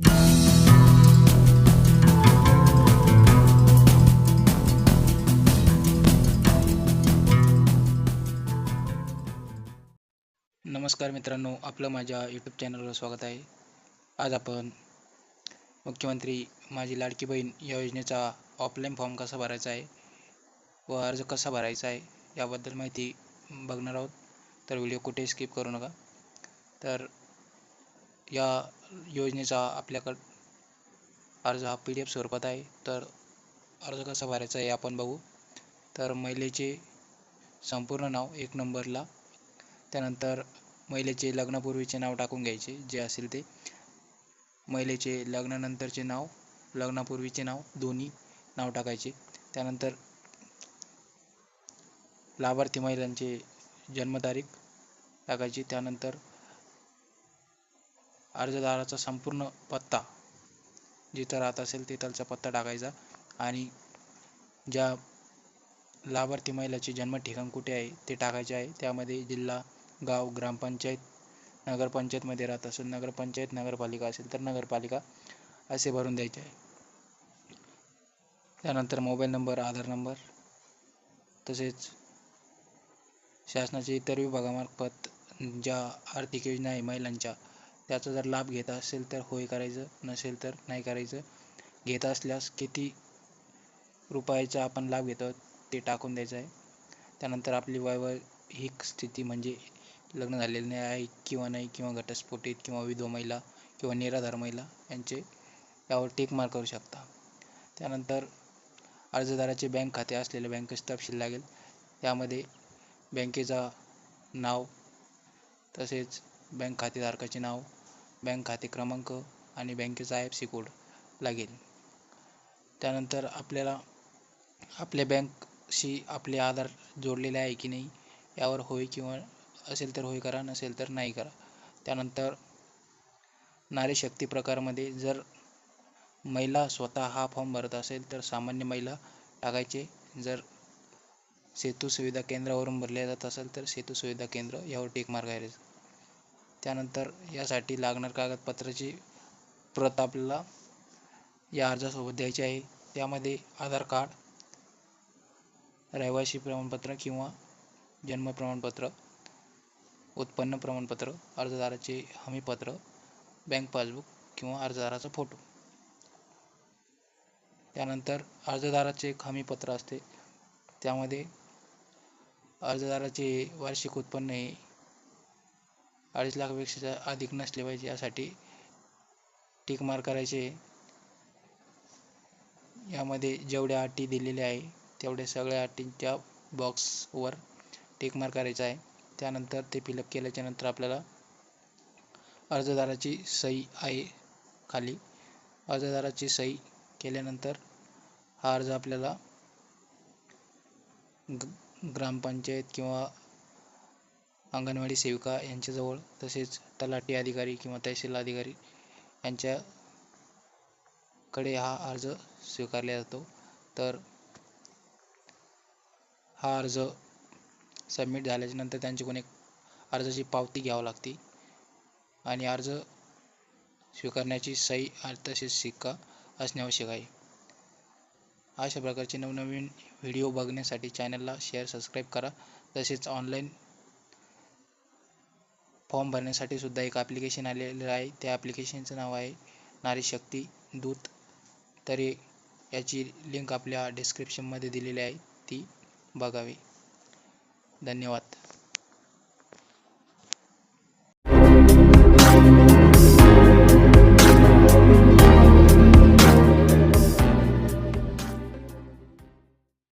नमस्कार मित्रांनो आपलं माझ्या यूट्यूब चॅनलवर स्वागत आहे. आज आपण मुख्यमंत्री माझी लाडकी बहीण या योजनेचा ऑफलाईन फॉर्म कसा भरायचा आहे व अर्ज कसा भरायचा आहे याबद्दल माहिती बघणार आहोत. तर व्हिडिओ कुठे स्किप करू नका. तर या योजनेचा आपल्याकडं अर्ज हा पी डी एफ स्वरूपात आहे. तर अर्ज कसा भरायचा आहे आपण बघू. तर महिलेचे संपूर्ण नाव एक नंबरला त्यानंतर महिलेचे लग्नापूर्वीचे नाव टाकून घ्यायचे जे असेल ते. महिलेचे लग्नानंतरचे नाव लग्नापूर्वीचे नाव दोन्ही नाव टाकायचे. त्यानंतर लाभार्थी महिलांचे जन्मतारीख टाकायची. त्यानंतर अर्जदाराचा संपूर्ण पत्ता जिथं राहत असेल तिथलचा पत्ता टाकायचा. आणि ज्या लाभार्थी महिलाचे जन्म ठिकाण कुठे आहे ते टाकायचे आहे. त्यामध्ये जिल्हा गाव ग्रामपंचायत नगरपंचायतमध्ये राहत असेल नगरपंचायत नगरपालिका असेल तर नगरपालिका असे भरून द्यायचे आहे. त्यानंतर मोबाईल नंबर आधार नंबर तसेच शासनाचे इतर विभागामार्फत ज्या आर्थिक योजना आहे महिलांच्या त्याचा जर लाभ घेत असेल तर होय करायचं नसेल तर नाही करायचं. घेत असल्यास किती रुपयाचा आपण लाभ घेतो ते टाकून द्यायचं आहे. त्यानंतर आपली वैवाहिक स्थिती म्हणजे लग्न झालेले नाही आहे किंवा नाही किंवा घटस्फोटीत किंवा विधवा महिला किंवा निराधार महिला यांचे यावर टिक करू शकता. त्यानंतर अर्जदाराचे बँक खाते असलेले बँकेचे तपशील लागेल. त्यामध्ये बँकेचा नाव तसेच बँक खातेधारकाचे नाव बँक खाते क्रमांक आणि बँकेचा आय एफ सी कोड लागेल. त्यानंतर आपल्याला आपल्या बँकशी आपले आधार जोडलेले आहे की नाही यावर होय किंवा असेल तर होय करा नसेल तर नाही करा. त्यानंतर नारी शक्ती प्रकारमध्ये जर महिला स्वतः हा फॉर्म भरत असेल तर सामान्य महिला टाकायचे. जर सेतू सुविधा केंद्रावरून भरले जात असेल तर सेतू सुविधा केंद्र यावर टेक मार्क आहे त्यानंतर यासाठी लागणार कागदपत्राची प्रत आपल्याला या अर्जासोबत द्यायची आहे. त्यामध्ये आधार कार्ड रहिवासी प्रमाणपत्र किंवा जन्म प्रमाणपत्र उत्पन्न प्रमाणपत्र अर्जदाराचे हमीपत्र बँक पासबुक किंवा अर्जदाराचा फोटो. त्यानंतर अर्जदाराचे एक हमीपत्र असते. त्यामध्ये अर्जदाराचे वार्षिक उत्पन्न हे अडीच लाखापेक्षा अधिक नसले पाहिजे यासाठी टिक मार करायचे. यामध्ये जेवढ्या अटी दिलेल्या आहे तेवढ्या सगळ्या अटींच्या बॉक्सवर टिक मार करायचा आहे. त्यानंतर ते फिलअप केल्याच्यानंतर आपल्याला अर्जदाराची सही आहे खाली. अर्जदाराची सही केल्यानंतर हा अर्ज आपल्याला ग ग्रामपंचायत किंवा अंगणवाडी सेविका यांच्याजवळ तसेच तलाठी अधिकारी किंवा तहसील अधिकारी यांच्याकडे हा अर्ज स्वीकारला जातो. तर हा अर्ज सबमिट झाल्याच्यानंतर त्यांच्याकडून एक अर्जाची पावती घ्यावी लागते. आणि अर्ज स्वीकारण्याची सही तसेच शिक्का असणे आवश्यक आहे. अशा प्रकारचे नवनवीन व्हिडिओ बघण्यासाठी चॅनलला शेअर सबस्क्राईब करा. तसेच ऑनलाईन फॉर्म भरण्यासाठी सुद्धा एक ॲप्लिकेशन आलेलं आहे. त्या ॲप्लिकेशनचं नाव आहे नारी शक्ती दूत. तरी याची लिंक आपल्या डिस्क्रिप्शनमध्ये दिलेली आहे. ती बघावी. धन्यवाद.